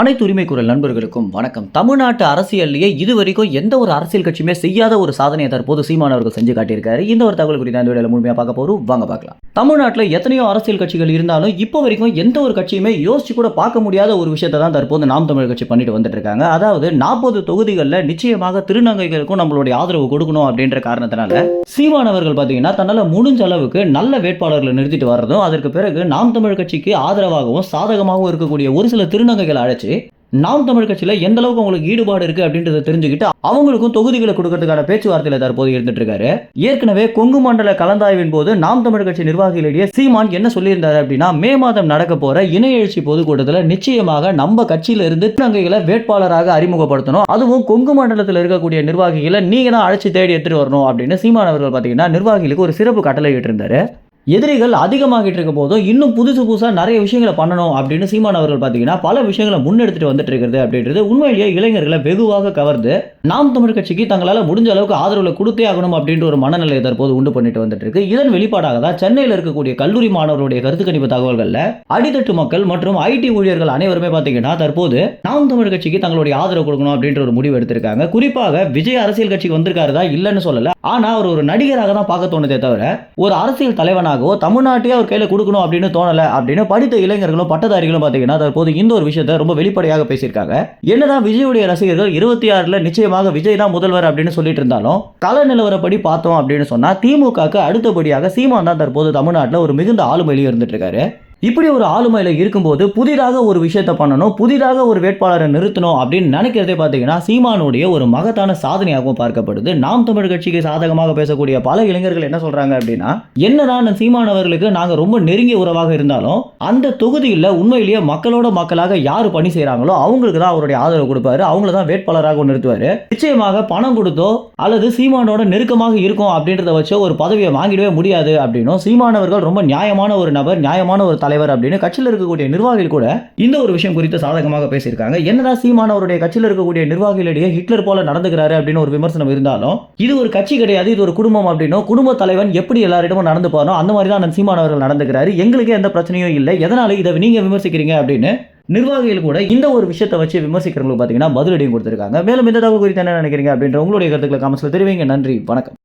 அனைத்து உரிமை குரல் நண்பர்களுக்கும் வணக்கம். தமிழ்நாட்டு அரசியல்லையே இதுவரைக்கும் எந்த ஒரு அரசியல் கட்சியுமே செய்யாத ஒரு சாதனையை தற்போது சீமானவர்கள் செஞ்சு காட்டியிருக்காரு. இந்த ஒரு தகவல் குறித்த அந்த வீடியோவில் முழுமையாக பார்க்க போகிறோம் வாங்க பார்க்கலாம். தமிழ்நாட்டில் எத்தனையோ அரசியல் கட்சிகள் இருந்தாலும் இப்போ வரைக்கும் எந்த ஒரு கட்சியுமே யோசிச்சு கூட பார்க்க முடியாத ஒரு விஷயத்தை தான் தற்போது நாம் தமிழ் கட்சி பண்ணிட்டு வந்துட்டு இருக்காங்க அதாவது நாற்பது தொகுதிகளில் நிச்சயமாக திருநங்கைகளுக்கும் நம்மளுடைய ஆதரவு கொடுக்கணும் அப்படின்ற காரணத்தினால சீமான் அவர்கள் பார்த்தீங்கன்னா தன்னால் முடிஞ்ச அளவுக்கு நல்ல வேட்பாளர்களை நிறுத்திட்டு வர்றதும் அதற்கு பிறகு நாம் தமிழ் கட்சிக்கு ஆதரவாகவும் சாதகமாகவும் இருக்கக்கூடிய ஒரு சில திருநங்கைகளை அழைச்சி நாம் தமிழ் கட்சியில் எந்த அளவுக்கு உங்களுக்கு ஈடுபாடு இருக்கு அப்படின்றத தெரிஞ்சுக்கிட்டு அவங்களுக்கும் தொகுதிகளை கொடுக்கறதுக்கான பேச்சுவார்த்தையில தற்போது இருந்துட்டு இருக்காரு ஏற்கனவே கொங்கு மண்டல கலந்தாய்வின் போது நாம் தமிழ் கட்சி நிர்வாகிகளிடையே சீமான் என்ன சொல்லியிருந்தாரு அப்படின்னா மே மாதம் நடக்க போற இணைய எழுச்சி பொதுக்கூட்டத்தில் நிச்சயமாக நம்ம கட்சியில இருந்து திருநங்கைகளை வேட்பாளராக அறிமுகப்படுத்தணும். அதுவும் கொங்கு மண்டலத்தில் இருக்கக்கூடிய நிர்வாகிகளை நீங்க தான் அழைச்சி தேடி எடுத்துட்டு வரணும் அப்படின்னு சீமான் அவர்கள் பார்த்தீங்கன்னா நிர்வாகிகளுக்கு ஒரு சிறப்பு கட்டளை இருந்தாரு எதிரிகள் அதிகமாகிட்டு இருக்க போதும் இன்னும் புதுசு புதுசாக நிறைய விஷயங்களை பண்ணணும் அப்படின்னு சீமான் அவர்கள் பார்த்தீங்கன்னா பல விஷயங்களை முன்னெடுத்துட்டு வந்துட்டு இருக்கிறது அப்படின்றது உண்மையிலேயே இளைஞர்களை வெகுவாக கவர்ந்து நாம் தமிழ் கட்சிக்கு தங்களால் முடிஞ்ச அளவுக்கு ஆதரவுல கொடுத்தே ஆகணும் அப்படின்ற ஒரு மனநிலையை தற்போது உண்டு பண்ணிட்டு வந்துட்டு இருக்கு இதன் வெளிப்பாடாக தான் சென்னையில் இருக்கக்கூடிய கல்லூரி மாணவர்களுடைய கருத்து கணிப்பு தகவல்களில் அடித்தட்டு மக்கள் மற்றும் ஐடி ஊழியர்கள் அனைவருமே பார்த்தீங்கன்னா தற்போது நாம் தமிழ் கட்சிக்கு தங்களுடைய ஆதரவு கொடுக்கணும் அப்படின்ற ஒரு முடிவு எடுத்திருக்காங்க. குறிப்பாக விஜய் அரசியல் கட்சிக்கு வந்திருக்காருதா இல்லைன்னு சொல்லல. ஆனா அவர் ஒரு நடிகராக தான் பார்க்க தோணுதே தவிர ஒரு அரசியல் தலைவனாகவோ தமிழ்நாட்டையே அவர் கையில கொடுக்கணும் அப்படின்னு தோணல அப்படின்னு படித்த இளைஞர்களும் பட்டதாரிகளும் பார்த்தீங்கன்னா தற்போது இந்த ஒரு விஷயத்தை ரொம்ப வெளிப்படையாக பேசியிருக்காங்க. என்னதான் விஜயுடைய ரசிகர்கள் இருபத்தி ஆறுல நிச்சயமாக விஜய் தான் முதல்வர் அப்படின்னு சொல்லிட்டு இருந்தாலும் கள நிலவரப்படி பார்த்தோம் அப்படின்னு சொன்னால் திமுகக்கு அடுத்தபடியாக சீமான் தான் தற்போது தமிழ்நாட்டில் ஒரு மிகுந்த ஆளுமையிலையும் இருந்துட்டு இருக்காரு. இப்படி ஒரு ஆளுமையில் இருக்கும்போது புதிதாக ஒரு விஷயத்தை பண்ணணும் புதிதாக ஒரு வேட்பாளரை நிறுத்தணும் அப்படின்னு நினைக்கிறதே பார்த்தீங்கன்னா சீமானுடைய ஒரு மகத்தான சாதனையாகவும் பார்க்கப்படுது. நாம் தமிழ் கட்சிக்கு சாதகமாக பேசக்கூடிய பல இளைஞர்கள் என்ன சொல்கிறாங்க அப்படின்னா என்னதான் சீமான் அவர்களுக்கு நாங்கள் ரொம்ப நெருங்கிய உறவாக இருந்தாலும் அந்த தொகுதியில் உண்மையிலேயே மக்களோட மக்களாக யார் பணி செய்கிறாங்களோ அவங்களுக்கு தான் அவருடைய ஆதரவு கொடுப்பாரு. அவங்கள தான் வேட்பாளராக நிறுத்துவார். நிச்சயமாக பணம் கொடுத்தோ அல்லது சீமானோட நெருக்கமாக இருக்கும் அப்படின்றத வச்சோ ஒரு பதவியை வாங்கிடவே முடியாது அப்படின்னும் சீமானவர்கள் ரொம்ப நியாயமான ஒரு நபர் நியாயமான ஒரு தலைவர் அப்படின்னு கட்சியில் இருக்கக்கூடிய நிர்வாகிகள் கூட இந்த ஒரு விஷயம் குறித்து சாதகமாக பேசியிருக்காங்க. என்னதான் சீமான் அவருடைய கட்சியில் இருக்கக்கூடிய நிர்வாகிகளிடையே ஹிட்லர் போல நடந்துக்கிறாரு அப்படின்னு ஒரு விமர்சனம் இருந்தாலும் இது ஒரு கட்சி கிடையாது இது ஒரு குடும்பம் அப்படின்னும் குடும்ப தலைவன் எப்படி எல்லாரிடமும் நடந்து போறோம் அந்த மாதிரி தான் சீமான் அவர்கள் நடந்துக்கிறாரு. எங்களுக்கே எந்த பிரச்சனையும் இல்லை. எதனால இதை நீங்க விமர்சிக்கிறீங்க அப்படின்னு நிர்வாகிகள் கூட இந்த ஒரு விஷயத்தை வச்சு விமர்சிக்கிறவங்களுக்கு பார்த்தீங்கன்னா பதிலடியும் கொடுத்துருக்காங்க. மேலும் இந்த தகவல் குறித்து என்ன நினைக்கிறீங்க அப்படின்ற உங்களுடைய கருத்துக்களை காமெண்ட்ஸில் தெரிவிங்க. நன்றி. வணக்கம்.